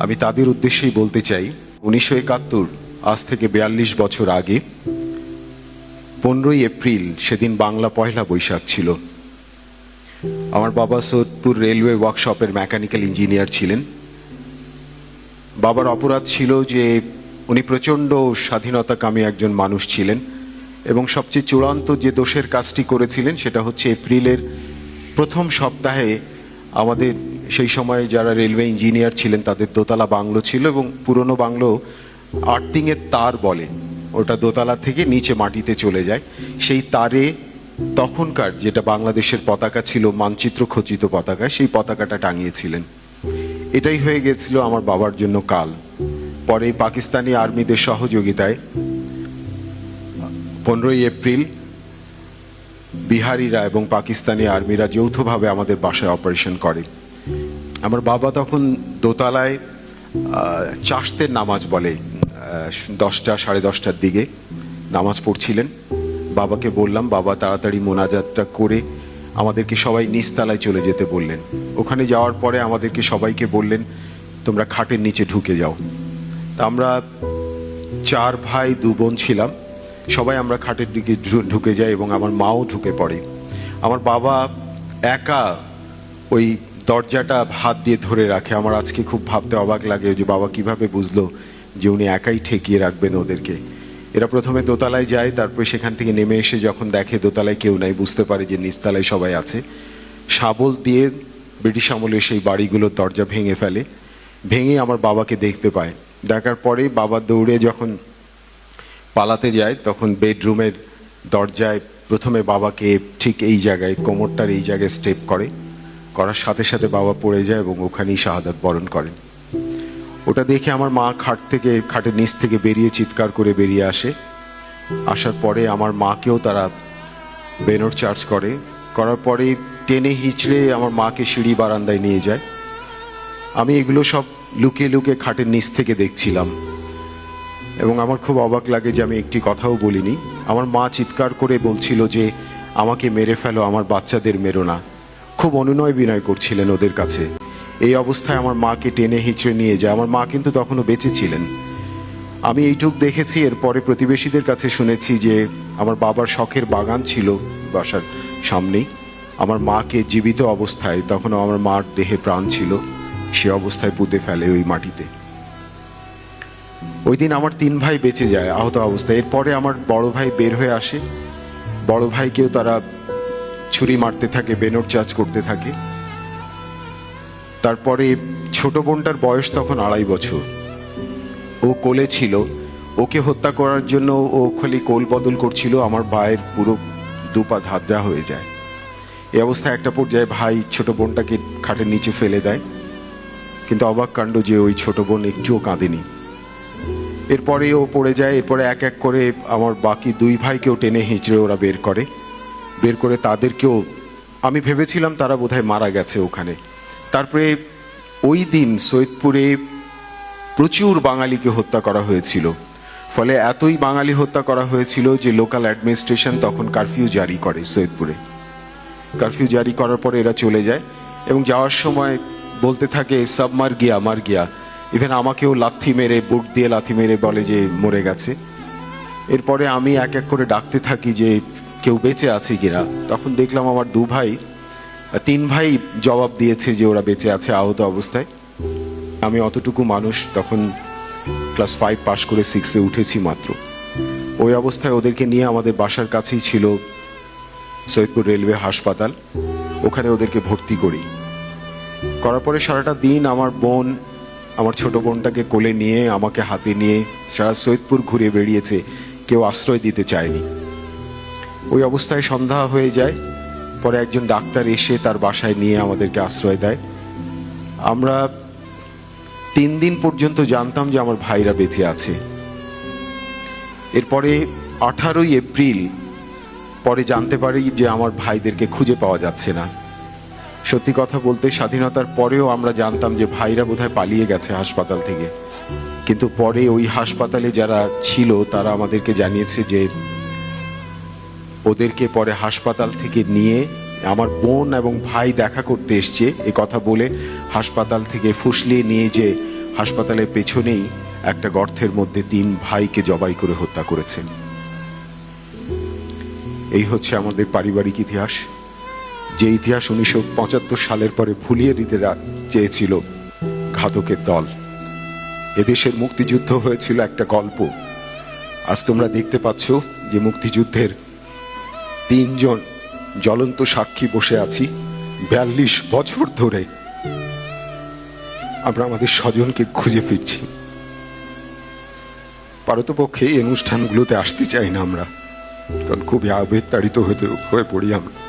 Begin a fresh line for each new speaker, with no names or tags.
আমি তাদের উদ্দেশ্যেই বলতে চাই, উনিশশো একাত্তর, আজ থেকে বিয়াল্লিশ বছর আগে, পনেরোই এপ্রিল সেদিন বাংলা পয়লা বৈশাখ ছিল। আমার বাবা সৈয়দপুর রেলওয়ে ওয়ার্কশপের মেকানিক্যাল ইঞ্জিনিয়ার ছিলেন। বাবার অপরাধ ছিল যে, উনি প্রচণ্ড স্বাধীনতাকামী একজন মানুষ ছিলেন এবং সবচেয়ে চূড়ান্ত যে দোষের কাজটি করেছিলেন সেটা হচ্ছে এপ্রিলের প্রথম সপ্তাহে আমাদের সেই সময় যারা রেলওয়ে ইঞ্জিনিয়ার ছিলেন, তাদের দোতলা বাংলো ছিল এবং পুরনো বাংলো আর্থিংয়ের তার বলে। ওটা দোতলা থেকে নিচে মাটিতে চলে যায়। সেই তারে তখনকার যেটা বাংলাদেশের পতাকা ছিল, মানচিত্র খচিত পতাকা, সেই পতাকাটা টাঙিয়েছিলেন। এটাই হয়ে গেছিল আমার বাবার জন্য কাল। পরে পাকিস্তানি আর্মিদের সহযোগিতায় পনেরোই এপ্রিল বিহারিরা এবং পাকিস্তানি আর্মিরা যৌথভাবে আমাদের বাসায় অপারেশন করে। আমার বাবা তখন দোতলায় চাষতের নামাজ বলে দশটা, সাড়ে দশটার দিকে নামাজ পড়ছিলেন। বাবাকে বললাম, বাবা, তাড়াতাড়ি মোনাজাতটা করে আমাদেরকে সবাই নিচতলায় চলে যেতে বললেন। ওখানে যাওয়ার পরে আমাদেরকে সবাইকে বললেন, তোমরা খাটের নিচে ঢুকে যাও। তা আমরা চার ভাই, দু বোন ছিলাম। সবাই আমরা খাটের দিকে ঢুকে যাই এবং আমার মাও ঢুকে পড়ে। আমার বাবা একা ওই দরজাটা হাত দিয়ে ধরে রাখে। আমার আজকে খুব ভাবতে অবাক লাগে যে বাবা কীভাবে বুঝলো যে উনি একাই ঠেকিয়ে রাখবেন ওদেরকে। এরা প্রথমে দোতলায় যায়, তারপরে সেখান থেকে নেমে এসে যখন দেখে দোতলায় কেউ নাই, বুঝতে পারে যে নিচতলায় সবাই আছে। শাবল দিয়ে ব্রিটিশ আমলের সেই বাড়িগুলোর দরজা ভেঙে ফেলে। ভেঙে আমার বাবাকে দেখতে পায়। দেখার পরে বাবা দৌড়ে যখন পালাতে যায়, তখন বেডরুমের দরজায় প্রথমে বাবাকে ঠিক এই জায়গায়, কোমরটার এই জায়গায় স্টেপ করে। করার সাথে সাথে বাবা পড়ে যায় এবং ওখানেই শাহাদাত বরণ করেন। ওটা দেখে আমার মা খাট থেকে, খাটের নিচ থেকে বেরিয়ে চিৎকার করে বেরিয়ে আসে। আসার পরে আমার মাকেও তারা বেনর চার্জ করে। করার পরে টেনে হিচড়ে আমার মাকে সিঁড়ি বারান্দায় নিয়ে যায়। আমি এগুলো সব লুকিয়ে লুকিয়ে খাটের নিচ থেকে দেখছিলাম। এবং আমার খুব অবাক লাগে যে আমি একটি কথাও বলিনি। আমার মা চিৎকার করে বলছিল যে, আমাকে মেরে ফেলো, আমার বাচ্চাদের মেরো না। খুব অনুনয় বিনয় করছিলেন ওদের কাছে। এই অবস্থায় আমার মাকে টেনে হিঁচড়ে নিয়ে যায়। আমার মা কিন্তু তখনও বেঁচে ছিলেন। আমি এইটুক দেখেছি, এরপরে প্রতিবেশীদের কাছে শুনেছি যে আমার বাবার শখের বাগান ছিল বাসার সামনেই। আমার মাকে জীবিত অবস্থায় তখন আমার মার দেহে প্রাণ ছিল। সে অবস্থায় পুঁতে ফেলে ওই মাটিতে। ওই দিন আমার তিন ভাই বেঁচে যায় আহত অবস্থায়। এরপরে আমার বড় ভাই বের হয়ে আসে। বড় ভাইকেও তারা ছুরি মারতে থাকে, বেনর চার্জ করতে থাকে। তারপরে ছোট বোনটার বয়স তখন আড়াই বছর। ও কোলে ছিল। ওকে হত্যা করার জন্য ও খালি কোল বদল করছিল, আমার ভাইয়ের পুরো দুপা ধাদ্রা হয়ে যায়। এই অবস্থায় একটা পর্যায়ে ভাই ছোট বোনটাকে খাটের নিচে ফেলে দেয়। কিন্তু অবাক কাণ্ড যে ওই ছোট বোন একটুও কাঁদেনি। এরপরে ও পড়ে যায়, এরপরে এক এক করে আমার বাকি দুই ভাইকেও টেনে হিঁচড়ে ওরা বের করে। বের করে তাদেরকেও, আমি ভেবেছিলাম তারা বোধহয় মারা গেছে ওখানে। তারপরে ওই দিন সৈয়দপুরে প্রচুর বাঙালিকে হত্যা করা হয়েছিল। ফলে এতই বাঙালি হত্যা করা হয়েছিল যে লোকাল অ্যাডমিনিস্ট্রেশন তখন কারফিউ জারি করে সৈয়দপুরে। কারফিউ জারি করার পরে এরা চলে যায় এবং যাওয়ার সময় বলতে থাকে, সব মার গিয়া মার গিয়া। ইভেন আমাকেও লাথি মেরে বুট দিয়ে লাথি মেরে বলে যে মরে গেছে। এরপরে আমি এক এক করে ডাকতে থাকি যে কেউ বেঁচে আছে কিনা? তখন দেখলাম আমার দু ভাই তিন ভাই জবাব দিয়েছে যে ওরা বেঁচে আছে আহত অবস্থায়। আমি অতটুকু মানুষ, তখন ক্লাস ফাইভ পাশ করে সিক্সে উঠেছি মাত্র। ওই অবস্থায় ওদেরকে নিয়ে আমাদের বাসার কাছেই ছিল সৈয়দপুর রেলওয়ে হাসপাতাল। ওখানে ওদেরকে ভর্তি করি। করার পরে সারাটা দিন আমার বোন, আমার ছোট বোনটাকে কোলে নিয়ে, আমাকে হাতে নিয়ে সারা সৈয়দপুর ঘুরে বেরিয়েছে কেউ আশ্রয় দিতে চায়নি। ওই অবস্থায় সন্ধ্যা হয়ে যায়। পরে একজন ডাক্তার এসে তার বাসায় নিয়ে আমাদেরকে আশ্রয় দেয়। আমরা তিন দিন পর্যন্ত জানতাম যে আমার ভাইরা বেঁচে আছে। এরপরে আঠারোই এপ্রিল, পরে জানতে পারি যে আমার ভাইদেরকে খুঁজে পাওয়া যাচ্ছে না। সত্যি কথা বলতে স্বাধীনতার পরেও আমরা জানতাম যে ভাইরা বোধহয় পালিয়ে গেছে হাসপাতাল থেকে। কিন্তু পরে ওই হাসপাতালে যারা ছিল তারা আমাদেরকে জানিয়েছে যে ওদেরকে পরে হাসপাতাল থেকে নিয়ে আমার বোন এবং ভাই দেখা করতে এসছে। এ কথা বলে হাসপাতাল থেকে ফুসলিয়ে নিয়ে যে হাসপাতালের পেছনেই একটা গর্তের মধ্যে তিন ভাইকে জবাই করে হত্যা করেছেন। এই হচ্ছে আমাদের পারিবারিক ইতিহাস। যে ইতিহাস উনিশশো পঁচাত্তর সালের পরে ভুলিয়ে দিতে চেয়েছিল ঘাতকের দল। এদেশের মুক্তিযুদ্ধ হয়েছিল একটা গল্প। আজ তোমরা দেখতে পাচ্ছ যে মুক্তিযুদ্ধের তিনজন জ্বলন্ত সাক্ষী বসে আছি বিয়াল্লিশ বছর ধরে। আমরা আমাদের স্বজনকে খুঁজে ফিরছি। পারতপক্ষে এই অনুষ্ঠানগুলোতে আসতে চাই না আমরা। কারণ খুবই আবেগ তাড়িত হতে হয়ে পড়ি আমরা।